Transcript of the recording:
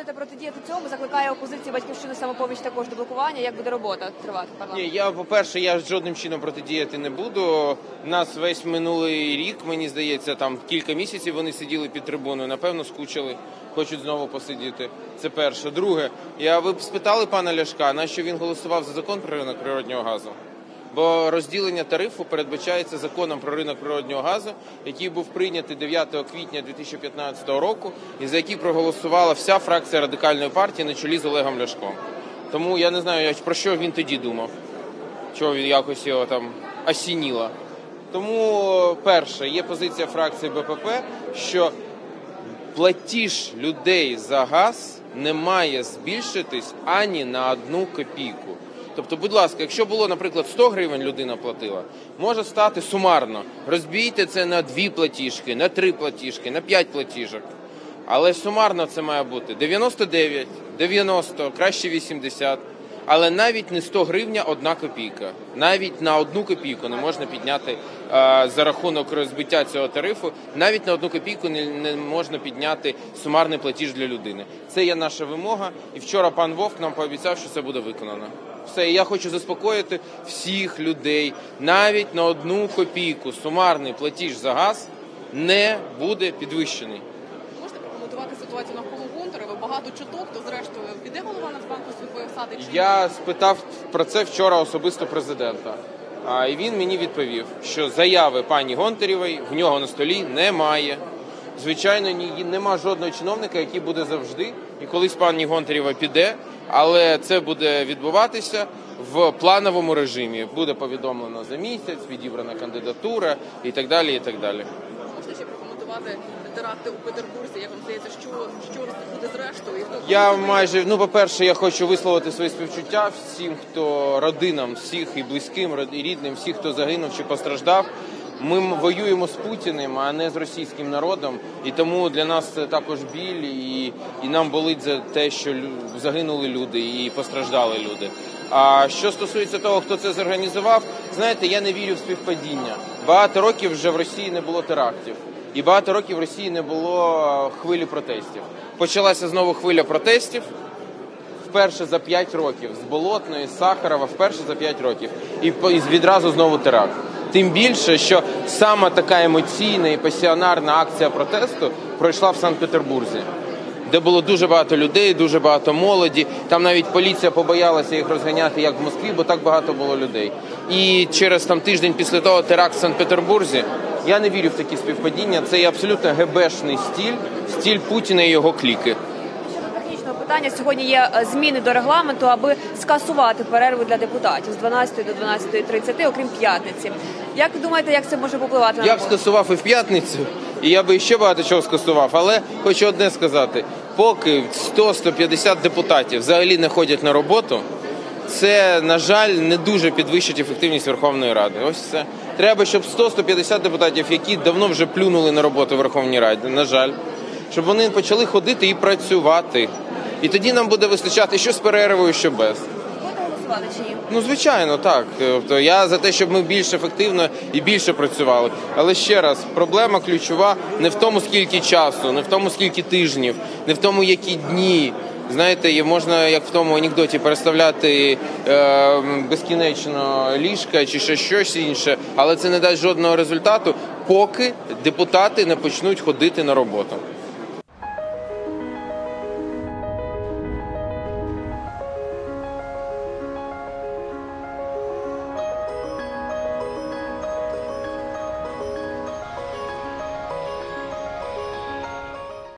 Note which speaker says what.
Speaker 1: будете протидіяти цьому? Закликає опозиція батьківщини самопоміч також до блокування. Як буде робота тривати в
Speaker 2: Ні, я по-перше, я жодним чином протидіяти не буду. Нас весь минулий рік, мені здається, там кілька місяців вони сиділи під трибуною. Напевно, скучили, хочуть знову посидіти. Це перше. Друге, я ви спитали пана Ляшка, на що він голосував за закон про ринок природнього газу? Бо розділення тарифу передбачається законом про ринок природнього газу, який був прийнятий 9 квітня 2015 року, і за який проголосувала вся фракція радикальної партії на чолі з Олегом Ляшком. Тому я не знаю, про що він тоді думав чого він якось його там осініло. Тому, перше, є позиція фракції БПП, що платіж людей за газ не має збільшитись ані на одну копійку. Тобто, будь ласка, якщо було, наприклад, 100 гривень людина платила, може стати сумарно. Розбійте це на дві платіжки, на три платіжки, на п'ять платіжок. Але сумарно це має бути 99, 90, краще 80. Але навіть не 100 гривня одна копійка. Навіть на одну копійку не можна підняти за рахунок розбиття цього тарифу. Навіть на одну копійку не можна підняти сумарний платіж для людини. Це є наша вимога. І вчора пан Вовк нам пообіцяв, що це буде виконано. Все, я хочу заспокоїти всіх людей. Навіть на одну копійку сумарний платіж за газ не буде підвищений.
Speaker 3: Ситуацію навколо Гонтарева? Багато чуток, то зрештою піде голова Нацбанку з своєї посади чи?
Speaker 2: Я спитав про це вчора особисто президента. А і він мені відповів, що заяви пані Гонтарєвої в нього на столі немає. Звичайно, ні, нема жодного чиновника, який буде завжди. І колись пані Гонтарєва піде, але це буде відбуватися в плановому режимі. Буде повідомлено за місяць, відібрана кандидатура і так далі. І так далі.
Speaker 3: Можете ще прокоментувати теракти у Петербурзі? Як вам здається, що, що буде зрештою?
Speaker 2: Я майже ну, по-перше, я хочу висловити свої співчуття всім, хто родинам, всіх і близьким, і рідним, всіх, хто загинув чи постраждав. Ми воюємо з Путіним, а не з російським народом, і тому для нас це також біль, і, і нам болить за те, що загинули люди і постраждали люди. А що стосується того, хто це зорганізував, знаєте, я не вірю в співпадіння. Багато років вже в Росії не було терактів. І багато років в Росії не було е, хвилі протестів. Почалася знову хвиля протестів вперше за 5 років з Болотної, з Сахарова, вперше за 5 років. І, відразу знову теракт. Тим більше, що саме така емоційна і пасіонарна акція протесту пройшла в Санкт-Петербурзі. Де було дуже багато людей, дуже багато молоді. Там навіть поліція побоялася їх розганяти, як в Москві, бо так багато було людей. І через там тиждень після того теракт в Санкт-Петербурзі. Я не вірю в такі співпадіння. Це є абсолютно гебешний стіль, стіль Путіна і його кліки.
Speaker 1: Технічного питання, сьогодні є е, зміни до регламенту, аби скасувати перерву для депутатів з 12 до 12.30, окрім п'ятниці. Як ви думаєте, як це може попливати на
Speaker 2: Я б
Speaker 1: роботу?
Speaker 2: скасував і в п'ятницю, і я би ще багато чого скасував. Але хочу одне сказати: поки 100-150 депутатів взагалі не ходять на роботу, це, на жаль, не дуже підвищить ефективність Верховної Ради. Ось це. Треба, щоб 100-150 депутатів, які давно вже плюнули на роботу в Верховній Раді, на жаль, щоб вони почали ходити і працювати. І тоді нам буде вистачати що з перервою, що без. Ну, звичайно, так. Тобто я за те, щоб ми більш ефективно і більше працювали. Але ще раз, проблема ключова не в тому, скільки часу, не в тому, скільки тижнів, не в тому, які дні. Знаєте, є можна, як в тому анекдоті, переставляти е, безкінечно ліжка чи ще щось інше, але це не дасть жодного результату, поки депутати не почнуть ходити на роботу.